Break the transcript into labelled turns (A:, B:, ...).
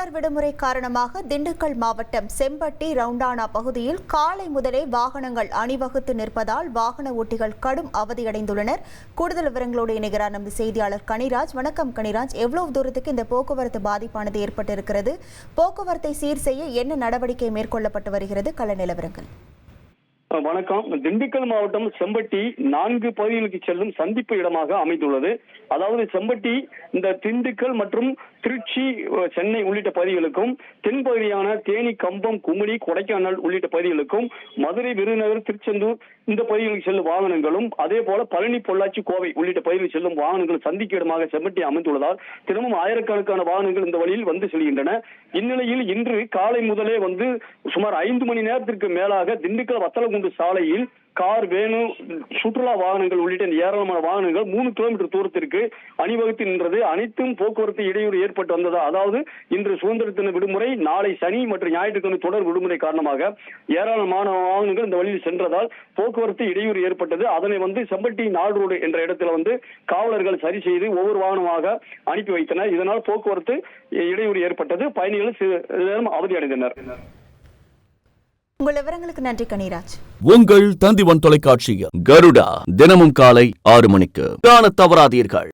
A: தொடர் விடுமுறை காரணமாக திண்டுக்கல் மாவட்டம் செம்பட்டி ரவுண்டானா பகுதியில் காலை முதலே வாகனங்கள் அணிவகுத்து நிற்பதால் வாகன ஓட்டிகள் கடும் அவதியடைந்துள்ளனர். கூடுதல் விவரங்களோடு இணைகிறார் நமது செய்தியாளர் கனிராஜ். வணக்கம் கனிராஜ். எவ்வளவு தூரத்துக்கு இந்த போக்குவரத்து பாதிப்பானது ஏற்பட்டிருக்கிறது? போக்குவரத்தை சீர் செய்ய என்ன நடவடிக்கை மேற்கொள்ளப்பட்டு வருகிறது? கள நிலவரங்கள்.
B: வணக்கம். திண்டுக்கல் மாவட்டம் செம்பட்டி நான்கு பகுதிகளுக்கு செல்லும் சந்திப்பு இடமாக அமைந்துள்ளது. அதாவது செம்பட்டி இந்த திண்டுக்கல் மற்றும் திருச்சி சென்னை உள்ளிட்ட பகுதிகளுக்கும் தென்பகுதியான தேனி கம்பம் குமுளி கொடைக்கானல் உள்ளிட்ட பகுதிகளுக்கும் மதுரை விருதுநகர் திருச்செந்தூர் இந்த பகுதிகளுக்கு செல்லும் வாகனங்களும் அதே போல பழனி பொள்ளாச்சி கோவை உள்ளிட்ட பகுதிகளுக்கு செல்லும் வாகனங்கள் சந்திக்கு இடமாக செம்பட்டி அமைந்துள்ளதால் தினமும் ஆயிரக்கணக்கான வாகனங்கள் இந்த வழியில் வந்து செல்கின்றன. இந்நிலையில் இன்று காலை முதலே வந்து சுமார் ஐந்து மணி நேரத்திற்கு மேலாக திண்டுக்கல் வத்தலகுண்டு சாலையில் கார் வேனு சுற்றுலா வாகனங்கள் உள்ளிட்ட ஏராளமான வாகனங்கள் மூணு கிலோமீட்டர் தூரத்திற்கு அணிவகுத்து நின்றது. அனைத்தும் போக்குவரத்து இடையூறு ஏற்பட்டு வந்ததா? அதாவது இன்று சுதந்திர தின விடுமுறை நாளை சனி மற்றும் ஞாயிற்றுக்கிழமை தொடர் விடுமுறை காரணமாக ஏராளமான வாகனங்கள் இந்த வழியில் சென்றதால் போக்குவரத்து இடையூறு ஏற்பட்டது. அதனை வந்து செம்பட்டி நாடு ரோடு என்ற இடத்துல வந்து காவலர்கள் சரி செய்து ஒவ்வொரு வாகனமாக அனுப்பி வைத்தனர். இதனால் போக்குவரத்து இடையூறு ஏற்பட்டது. பயணிகள் சிறு நேரம் அவதி அடைந்தனர்.
A: உங்கள் விவரங்களுக்கு நன்றி கணிராஜ்
C: உங்கள் தந்திவன் தொலைக்காட்சியில் கருடா தினமும் காலை ஆறு மணிக்கு. காண தவறாதீர்கள்.